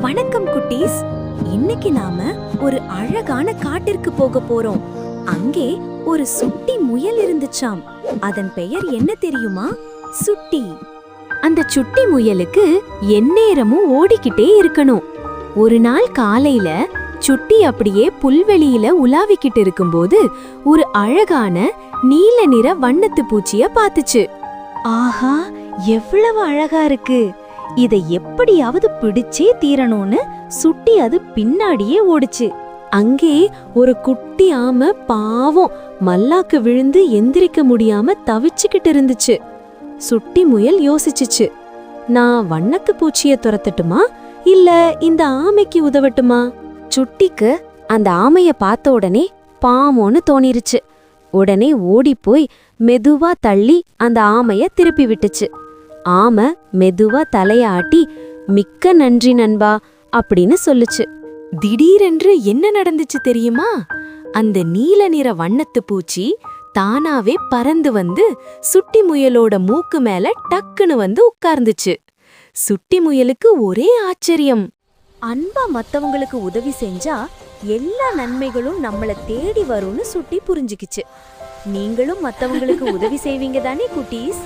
வணக்கம் குட்டீஸ். இன்னைக்கு நாம ஒரு அழகான காட்டிற்கு போக போறோம். அங்கே ஒரு சுட்டி முயல் இருந்துச்சாம். அதன் பெயர் என்ன தெரியுமா? சுட்டி. அந்த சுட்டி முயலுக்கு எந்நேரமும் ஓடிக்கிட்டே இருக்கணும். ஒரு நாள் காலையில சுட்டி அப்படியே புல்வெளியில உலாவிக்கிட்டு இருக்கும்போது ஒரு அழகான நீல நிற வண்ணத்து பூச்சிய பாத்துச்சு ஆஹா எவ்வளவு அழகா இருக்கு. இதை எப்படியாவது பிடிச்சே தீரணும்னு சுட்டி அது பின்னாடியே ஓடுச்சு. அங்கே ஒரு குட்டி ஆமை பாவம் மல்லாக்கு விழுந்து எந்திரிக்க முடியாம தவிச்சுக்கிட்டு இருந்துச்சு. சுட்டி முயல் யோசிச்சுச்சு நான் வண்ணத்து பூச்சிய துரத்தட்டுமா? இல்ல இந்த ஆமைக்கு உதவட்டுமா? சுட்டிக்கு அந்த ஆமைய பார்த்த உடனே பாவம்னு தோணிருச்சு. உடனே ஓடிப்போய் மெதுவா தள்ளி அந்த ஆமைய திருப்பி விட்டுச்சு. ஆம மெதுவா தலையாட்டி மிக்க நன்றி நண்பா அப்படின்னு சொல்லுச்சு. திடீரென்று என்ன நடந்துச்சு தெரியுமா? அந்த நீல நிற வண்ணத்து பூச்சி தானாவே பறந்து வந்து சுட்டி முயலோட மூக்கு மேல டக்குன்னு வந்து உட்கார்ந்துச்சு. சுட்டி முயலுக்கு ஒரே ஆச்சரியம். அன்பா மத்தவங்களுக்கு உதவி செஞ்சா எல்லா நன்மைகளும் நம்மள தேடி வரும்னு சுட்டி புரிஞ்சுக்கிச்சு. நீங்களும் மத்தவங்களுக்கு உதவி செய்வீங்க தானே குட்டீஸ்?